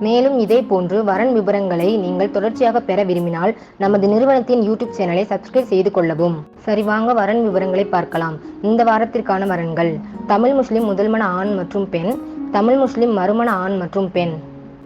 மேலும் இதே போன்று வரன் விவரங்களை நீங்கள் தொடர்ச்சியாக பெற விரும்பினால் நமது நிறுவனத்தின் யூடியூப் சேனலை சப்ஸ்கிரைப் செய்து கொள்ளவும். சரி வாங்க வரன் விவரங்களை பார்க்கலாம். இந்த வாரத்திற்கான வரன்கள். தமிழ் முஸ்லிம் முதல்மண ஆண் மற்றும் பெண் தமிழ் முஸ்லிம் மறுமண ஆண் மற்றும் பெண்.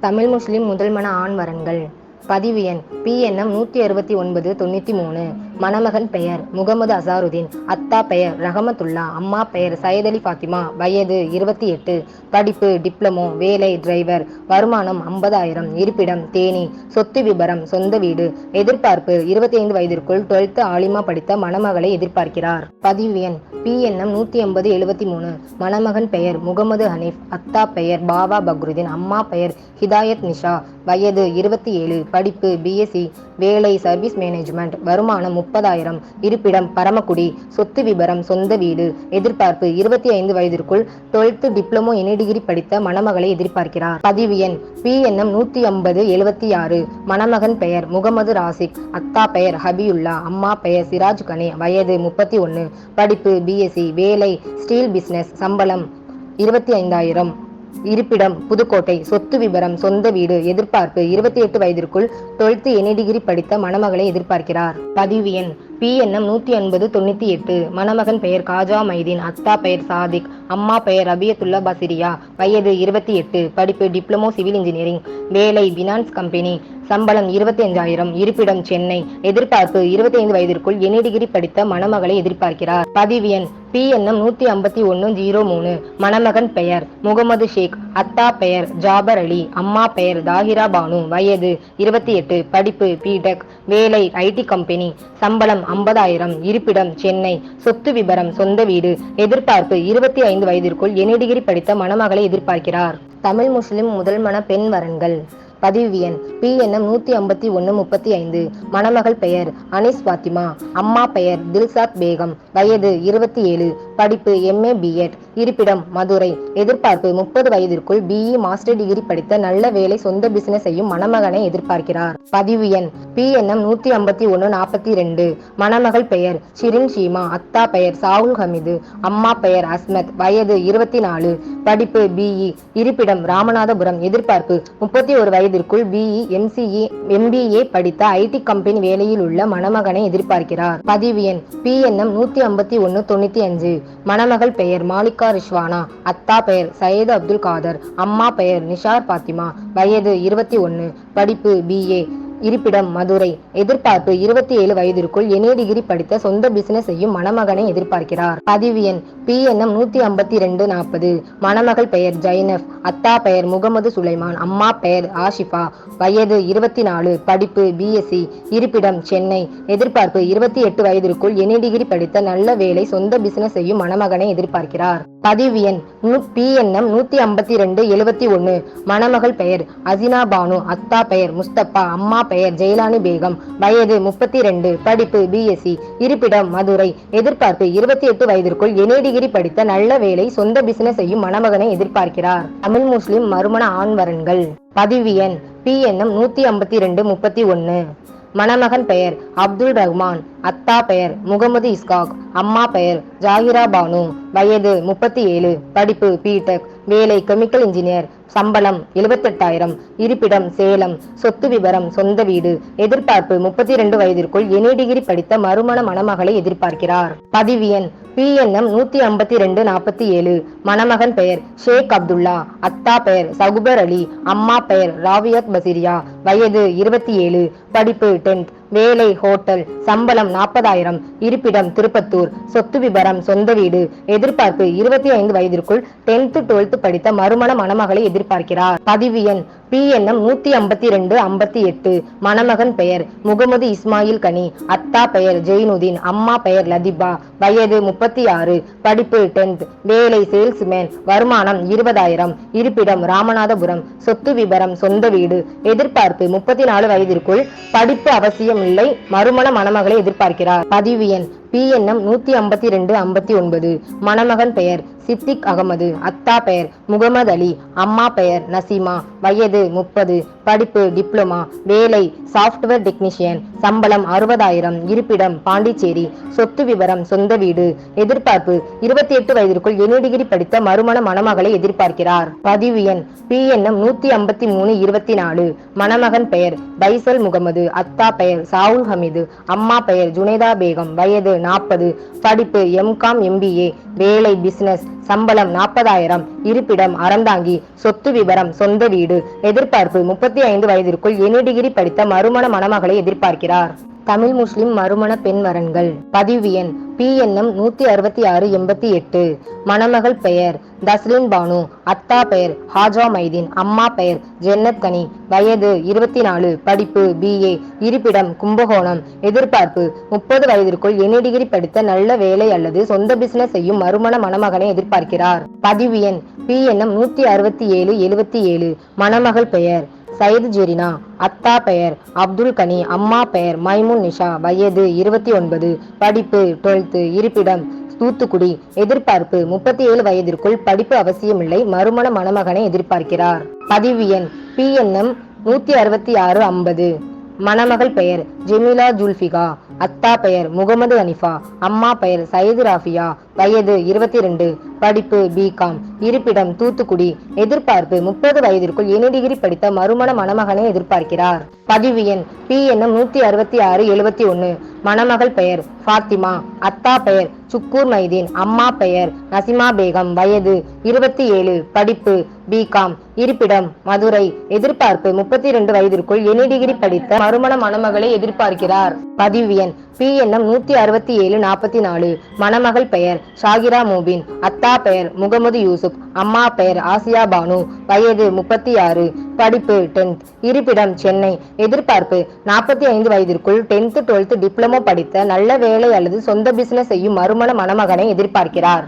தமிழ் முஸ்லிம் முதல்மண ஆண் வரன்கள். பதிவு எண் பிஎன்எம் நூற்றி அறுபத்தி ஒன்பது தொண்ணூற்றி மூணு. மணமகன் பெயர் முகமது அசாருதீன் அத்தா பெயர் ரஹமத்துல்லா அம்மா பெயர் சையத் அலி ஃபாத்திமா வயது இருபத்தி எட்டு படிப்பு டிப்ளமோ வேலை டிரைவர் வருமானம் ஐம்பதாயிரம் இருப்பிடம் தேனி சொத்து விபரம் சொந்த வீடு எதிர்பார்ப்பு இருபத்தி ஐந்து வயதிற்குள் டுவெல்த் ஆலிமா படித்த மணமகளை எதிர்பார்க்கிறார். பதிவு எண் பிஎன்எம் நூத்தி எண்பது எழுபத்தி மூணு. மணமகன் பெயர் முகமது ஹனீஃப் அத்தா பெயர் பாபா பக்ருதீன் அம்மா பெயர் ஹிதாயத் நிஷா வயது இருபத்தி ஏழு படிப்பு பிஎஸ்சி வேலை சர்வீஸ் மேனேஜ்மெண்ட் வருமானம் முப்பதாயிரம். இருப்பிடம் பரமக்குடி. சொத்து விபரம் சொந்த வீடு. எதிர்பார்ப்பு இருபத்தி ஐந்து வயதிற்குள் டுவெல்த் டிப்ளமோ இணை டிகிரி படித்த மணமகளை எதிர்பார்க்கிறார். பதிவு எண் எம் நூத்தி ஐம்பது எழுபத்தி ஆறு. மணமகன் பெயர் முகமது ராசிக் அத்தா பெயர் ஹபியுல்லா. அம்மா பெயர் சிராஜ் கனே. வயது முப்பத்தி ஒன்று படிப்பு பிஎஸ்சி வேலை ஸ்டீல் பிசினஸ் சம்பளம் இருபத்தி ஐந்தாயிரம். இருப்பிடம் புதுக்கோட்டை சொத்து விபரம் சொந்த வீடு எதிர்பார்ப்பு இருபத்தி எட்டு வயதிற்குள் டுவெல்த் எனி டிகிரி படித்த மணமகளை எதிர்பார்க்கிறார். பதிவு எண் பிஎன்எம் நூற்றி ஐம்பது தொண்ணூற்றி எட்டு. மணமகன் பெயர் காஜா மைதீன் அத்தா பெயர் சாதிக் அம்மா பெயர் ரபியத்துல்லா பசிரியா. வயது இருபத்தி எட்டு. படிப்பு டிப்ளமோ சிவில் இன்ஜினியரிங். வேலை பினான்ஸ் கம்பெனி சம்பளம் இருபத்தி அஞ்சாயிரம் இருப்பிடம் சென்னை. எதிர்பார்ப்பு இருபத்தி ஐந்து வயதிற்குள் எனி டிகிரி படித்த மணமகளை எதிர்பார்க்கிறார். பதிவு எண் பிஎன்எம் நூத்தி ஐம்பத்தி ஒன்னு ஜீரோ மூணு. மணமகன் பெயர் முகமது ஷேக். அத்தா பெயர் ஜாபர் அலி. அம்மா பெயர் தாஹிரா பானு. வயது இருபத்தி எட்டு. படிப்பு பிடெக் வேலை ஐடி கம்பெனி. சம்பளம் ஐம்பதாயிரம். இருப்பிடம் சென்னை. சொத்து விபரம் சொந்த வீடு. எதிர்பார்ப்பு இருபத்தி ஐந்து வயதிற்குள் எனி டிகிரி படித்த மணமகளை எதிர்பார்க்கிறார். தமிழ் முஸ்லிம் முதல் மன பெண் வரன்கள். பதிவு எண் பிஎன்எம் நூத்தி ஐம்பத்தி ஒன்னு முப்பத்தி ஐந்து. மணமகள் பெயர் அனிஸ் பாத்திமா அம்மா பெயர் தில்சாத் பேகம். வயது இருபத்தி ஏழு. படிப்பு எம்ஏ பிஎட் இருப்பிடம் மதுரை. எதிர்பார்ப்பு முப்பது வயதிற்குள் பிஇ மாஸ்டர் டிகிரி படித்த நல்ல வேலை சொந்த பிசினஸ் செய்யும் மணமகனை எதிர்பார்க்கிறார். பதிவு எண் பிஎன்எம் நூத்தி ஐம்பத்தி ஒன்னு நாற்பத்தி ரெண்டு. மணமகள் பெயர் ஷிரின் ஷீமா. அத்தா பெயர் சாகுல் ஹமீது. அம்மா பெயர் அஸ்மத். வயது இருபத்தி நாலு. படிப்பு பிஇ இருப்பிடம் ராமநாதபுரம். எதிர்பார்ப்பு முப்பத்தி ஒரு வயதிற்குள் பிஇ எம்சிஏ எம்பிஏ படித்த ஐடி கம்பெனி வேலையில் உள்ள மணமகனை எதிர்பார்க்கிறார். பதிவு எண் பிஎன்எம் நூத்தி ஐம்பத்தி ஒன்னு தொண்ணூத்தி அஞ்சு மணமகள் பெயர் மாலிகா ரிஷ்வானா. அத்தா பெயர் சையது அப்துல் காதர். அம்மா பெயர் நிஷார் பாத்திமா. வயது இருபத்தி ஒன்னு. படிப்பு பிஏ இருப்பிடம் மதுரை. எதிர்பார்ப்பு இருபத்தி ஏழு வயதிற்குள் எனி டிகிரி படித்த சொந்த பிசினஸ் செய்யும் மணமகனை எதிர்பார்க்கிறார். பதிவு எண் பிஎன்எம் நூத்தி ஐம்பத்தி ரெண்டு நாற்பது. மணமகள் பெயர் ஜைனப். அத்தா பெயர் முகமது சுலைமான். அம்மா பெயர் ஆஷிஃபா. வயது இருபத்தி நாலு படிப்பு பிஎஸ்சி இருப்பிடம் சென்னை. எதிர்பார்ப்பு இருபத்தி எட்டு வயதிற்குள் எனி டிகிரி படித்த நல்ல வேலை சொந்த பிசினஸ் செய்யும் மணமகனை எதிர்பார்க்கிறார். பதிவு எண் பிஎன்எம் நூத்தி ஐம்பத்தி ரெண்டு எழுபத்தி ஒன்னு. மணமகள் பெயர் அசினா பானு அத்தா பெயர் முஸ்தப்பா அம்மா பெயர் ஜெயலானி பேகம். வயது முப்பத்தி ரெண்டு படிப்பு பிஎஸ்சி இருப்பிடம் மதுரை. எதிர்பார்ப்பு இருபத்தி எட்டு வயதிற்குள் இணை டிகிரி படித்த நல்ல வேலை சொந்த பிசினஸ் செய்யும் மணமகனை எதிர்பார்க்கிறார். தமிழ் முஸ்லிம் மறுமண ஆண்வரன்கள். பதிவு எண் பிஎன்எம் நூத்தி ஐம்பத்தி ரெண்டு முப்பத்தி ஒன்னு. மணமகன் பெயர் அப்துல் ரஹ்மான். அத்தா பெயர் முகமது இஸ்காக் அம்மா பெயர் ஜாகிரா பானு வயது முப்பத்தி ஏழு படிப்பு பிடெக் வேலை கெமிக்கல் இன்ஜினியர் சம்பளம் எழுபத்தெட்டாயிரம் இருப்பிடம் சேலம் சொத்து விவரம் சொந்த வீடு எதிர்பார்ப்பு முப்பத்தி ரெண்டு வயதிற்குள் எனி டிகிரி படித்த மறுமண மணமகளை எதிர்பார்க்கிறார். பதிவு எண் பிஎன்எம் நூத்தி ஐம்பத்தி ரெண்டு நாற்பத்தி ஏழு மணமகன் பெயர் ஷேக் அப்துல்லா அத்தா பெயர் சகுபர் அலி அம்மா பெயர் ராவியத் பசிரியா வயது இருபத்தி ஏழு படிப்பு டென்த் வேலை ஹோட்டல் சம்பளம் நாற்பதாயிரம். இருப்பிடம் திருப்பத்தூர். சொத்து விபரம் சொந்த வீடு. எதிர்பார்ப்பு இருபத்தி ஐந்து வயதிற்குள் டென்த் டுவெல்த் படித்த மறுமண மணமகளை எதிர்பார்க்கிறார். பதிவு எண் பிஎன்எம் நூத்தி ஐம்பத்தி ரெண்டு ஐம்பத்தி எட்டு மணமகன் பெயர் முகமது இஸ்மாயில் கனி அத்தா பெயர் ஜெயினுதீன் அம்மா பெயர் லதிபா வயது முப்பத்தி ஆறு படிப்பு டென்த் வேலை சேல்ஸ்மேன் வருமானம் இருபதாயிரம் இருப்பிடம் ராமநாதபுரம் சொத்து விபரம் சொந்த வீடு எதிர்பார்ப்பு முப்பத்தி நாலு வயதிற்குள் படிப்பு அவசியம் இல்லை மறுமண மணமகளை எதிர்பார்க்கிறார். பதிவு எண் பிஎன்எம் நூத்தி ஐம்பத்தி ரெண்டு ஐம்பத்தி ஒன்பது மணமகன் பெயர் சித்திக் அகமது அத்தா பெயர் முகமது அலி அம்மா பெயர் நசீமா வயது முப்பது. படிப்பு டிப்ளமா வேலை சாஃப்ட்வேர் டெக்னீஷியன் சம்பளம் அறுபதாயிரம் இருப்பிடம் பாண்டிச்சேரி சொத்து விவரம் சொந்த வீடு எதிர்பார்ப்பு இருபத்தி எட்டு வயதிற்குள் எனி டிகிரி படித்த மறுமண மணமகளை எதிர்பார்க்கிறார். பதிவு எண் பிஎன்எம் நூத்தி ஐம்பத்தி மூணு இருபத்தி நாலு. மணமகன் பெயர் பைசல் முகமது. அத்தா பெயர் சாவுல் ஹமீது. அம்மா பெயர் ஜுனைதா பேகம். வயது நாற்பது படிப்பு எம்காம் எம்பிஏ வேலை பிசினஸ் சம்பளம் நாற்பதாயிரம் இருப்பிடம் அறந்தாங்கி சொத்து விபரம் சொந்த வீடு. எதிர்பார்ப்பு முப்பத்தி ஐந்து வயதிற்குள் எனி டிகிரி படித்த மறுமண மணமகளை எதிர்பார்க்கிறார். தமிழ் முஸ்லிம் மறுமண பெண் வரன்கள் பதிவு எண் பிஎன்எம் நூத்தி அறுபத்தி ஆறு எண்பத்தி எட்டு. மணமகள் பெயர் தஸ்லின் பானு. அத்தா பெயர் ஹாஜா மைதீன். அம்மா பெயர் ஜென்னத் கனி. வயது இருபத்தி நாலு. படிப்பு பிஏ இருப்பிடம் கும்பகோணம். எதிர்பார்ப்பு முப்பது வயதிற்குள் எனி டிகிரி படித்த நல்ல வேலை அல்லது சொந்த பிசினஸ் செய்யும் மறுமண மணமகனை எதிர்பார்க்கிறார். பதிவு எண் பிஎன்எம் நூத்தி அறுபத்தி ஏழு எழுபத்தி ஏழு. மணமகள் பெயர் சயிது ஜெரினா அத்தா பெயர் அப்துல் கனி அம்மா பெயர் மைமுன் நிஷா வயது இருபத்தி ஒன்பது படிப்பு டுவெல்த்து இருப்பிடம் தூத்துக்குடி. எதிர்பார்ப்பு முப்பத்தி ஏழு வயதிற்குள் படிப்பு அவசியமில்லை மறுமண மணமகனை எதிர்பார்க்கிறார். பதிவு எண் பிஎன்எம் நூத்தி அறுபத்தி ஆறு ஐம்பது. மணமகள் பெயர் ஜெமிலா ஜுல்ஃபிகா. அத்தா பெயர் முகமது அனிஃபா அம்மா பெயர் சயது ராஃபியா. வயது இருபத்தி ரெண்டு படிப்பு பிகாம் இருப்பிடம் தூத்துக்குடி. எதிர்பார்ப்பு முப்பது வயதிற்குள் இணை டிகிரி படித்த மறுமண மணமகனை எதிர்பார்க்கிறார். பதிவு எண் பிஎன்எம் நூத்தி அறுபத்தி ஆறு எழுபத்தி ஒன்னு. மணமகள் பெயர் ஃபாத்திமா. அத்தா பெயர் சுக்கூர் மைதீன். அம்மா பெயர் நசிமா பேகம். வயது இருபத்தி ஏழு. படிப்பு பிகாம். இருப்பிடம் மதுரை. எதிர்பார்ப்பு முப்பத்தி ரெண்டு வயதிற்குள் இணை டிகிரி படித்த மறுமண மணமகளை எதிர்பார்க்கிறார். பதிவு எண் பிஎன்எம் நூத்தி அறுபத்தி ஏழு நாற்பத்தி நாலு மணமகள் பெயர் ஷாகிரா மூபின் அத்தா பெயர் முகமது யூசுப் அம்மா பெயர் ஆசியா பானு வயது முப்பத்தி ஆறு படிப்பு டென்த். இருப்பிடம் சென்னை. எதிர்பார்ப்பு நாற்பத்தி ஐந்து வயதிற்குள் டென்த் டுவெல்த் டிப்ளமோ படித்த நல்ல வேலை அல்லது சொந்த பிசினஸ் செய்யும் மறுமண மணமகனை எதிர்பார்க்கிறார்.